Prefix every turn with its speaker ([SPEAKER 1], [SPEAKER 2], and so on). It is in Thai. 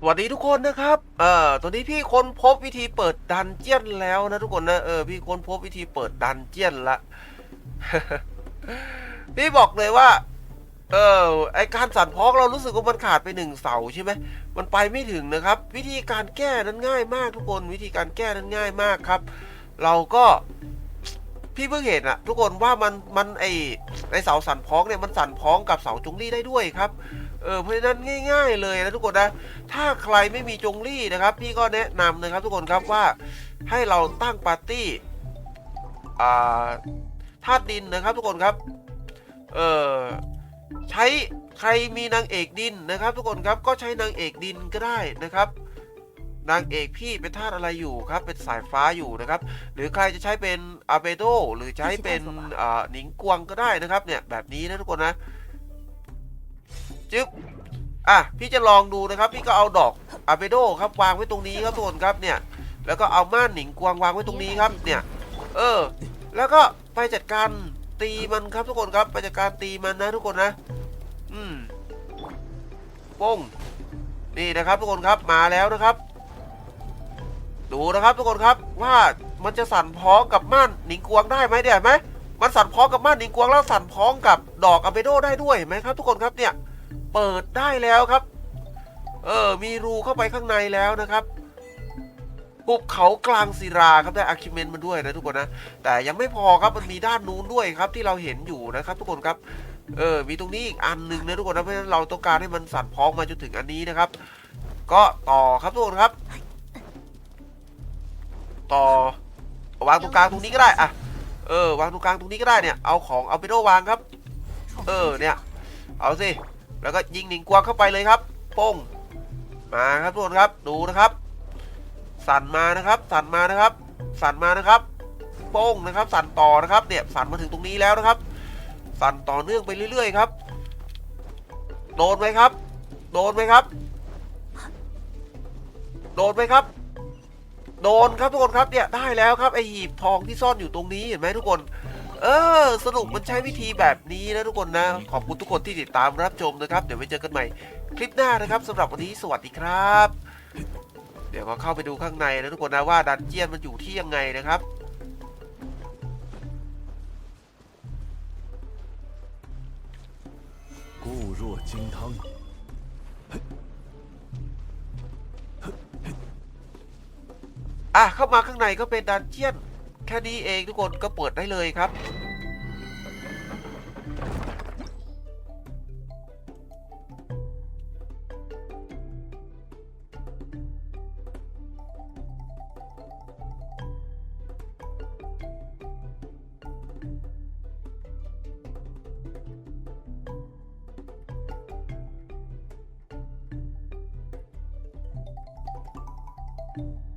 [SPEAKER 1] สวัสดีทุกคนนะครับ เอ่อ ตอนนี้พี่ค้นพบวิธีเปิดดันเจียนแล้วนะทุกคนนะ เออ พี่ค้นพบวิธีเปิดดันเจียนละ พี่บอกเลยว่า เออ ไอการสั่นพ้องเรารู้สึกว่ามันขาดไปหนึ่งเสาใช่ไหม มันไปไม่ถึงนะครับ วิธีการแก้นั้นง่ายมากทุกคน วิธีการแก้นั้นง่ายมากครับ เราก็ พี่เพิ่งเห็นอะทุกคนว่ามัน มันไอไอเสาสั่นพ้องเนี่ยมันสั่นพ้องกับเสาจงรี่ได้ด้วยครับ เออเพราะฉะนั้นง่าย ๆ เลยนะทุกคนนะ ถ้าใครไม่มีจงรี่นะครับ พี่ก็แนะนำนะครับทุกคนครับว่าให้เราตั้งปาร์ตี้อ่าธาตุดินนะครับทุกคนครับ เออใช้ใครมีนางเอกดินนะครับ ทุกคนครับก็ใช้นางเอกดินก็ได้นะครับนางเอกพี่เป็นธาตุอะไรอยู่ครับ เป็นสายฟ้าอยู่นะครับ หรือใครจะใช้เป็นอาเบโดหรือใช้เป็นอ่าหนิงกวงก็ได้นะครับเนี่ยแบบนี้นะทุกคนนะ จึ๊บอะพี่จะลองดูนะครับ พี่ก็เอาดอกอาเบโดครับวางไว้ตรงนี้ครับทุกคนครับเนี่ย แล้วก็เอาม่านหนิงกวางวางไว้ตรงนี้ครับเนี่ย เออ แล้วก็ไปจัดการตีมันครับทุกคนครับไปจัดการตีมันนะทุกคนนะ อืมโป้งนี่นะครับทุกคนครับมาแล้วนะครับ ดูนะครับทุกคนครับว่ามันจะสั่นพ้องกับม่านหนิงกวางได้ไหมเดี๋ยวไหมมันสั่นพ้องกับม่านหนิงกวางแล้วสั่นพ้องกับดอกอาเบโดได้ด้วยไหมครับ ทุกคนครับเนี่ย เปิดได้แล้วครับ เออ มีรูเข้าไปข้างในแล้วนะครับหุบเขากลางศิราครับได้อาร์คิเมนต์มาด้วยนะทุกคนนะ แต่ยังไม่พอครับมันมีด้านนู้นด้วยครับที่เราเห็นอยู่นะครับ ทุกคนครับเออมีตรงนี้อีกอันหนึ่งนะทุกคนนะเพราะฉะนั้นเราต้องการให้มันสั่นพ้องมาจนถึงอันนี้นะครับ ก็ต่อครับทุกคนครับ ต่อวางตรงกลางตรงนี้ก็ได้อะเออวางตรงกลางตรงนี้ก็ได้เนี่ยเอาของเอาไปโดวางครับ เออเนี่ย เอาสิ แล้วก็ยิงหนิงกวางเข้าไปเลยครับโป้งมาครับทุกคนครับดูนะครับ สั่นมานะครับ สั่นมานะครับ สั่นมานะครับโป้งนะครับ สั่นต่อนะครับเนี่ยสั่นมาถึงตรงนี้แล้วนะครับ สั่นต่อเนื่องไปเรื่อย ๆ ครับ โดนไหมครับ โดนไหมครับ โดนไหมครับ โดนครับทุกคนครับเนี่ยได้แล้วครับไอหีบทองที่ซ่อนอยู่ตรงนี้เห็นไหมทุกคน เออ สนุกมันใช้วิธีแบบนี้นะทุกคนนะ ขอบคุณทุกคนที่ติดตามรับชมนะครับ เดี๋ยวไว้เจอกันใหม่ คลิปหน้านะครับสำหรับวันนี้สวัสดีครับ เดี๋ยวก็เข้าไปดูข้างในนะทุกคนนะว่าดันเจียนมันอยู่ที่ยังไงนะครับ
[SPEAKER 2] 固若金汤，
[SPEAKER 1] อ่ะเข้ามาข้างในก็เป็นดันเจียน แค่นี้เองทุกคนก็เปิดได้เลยครับ thank you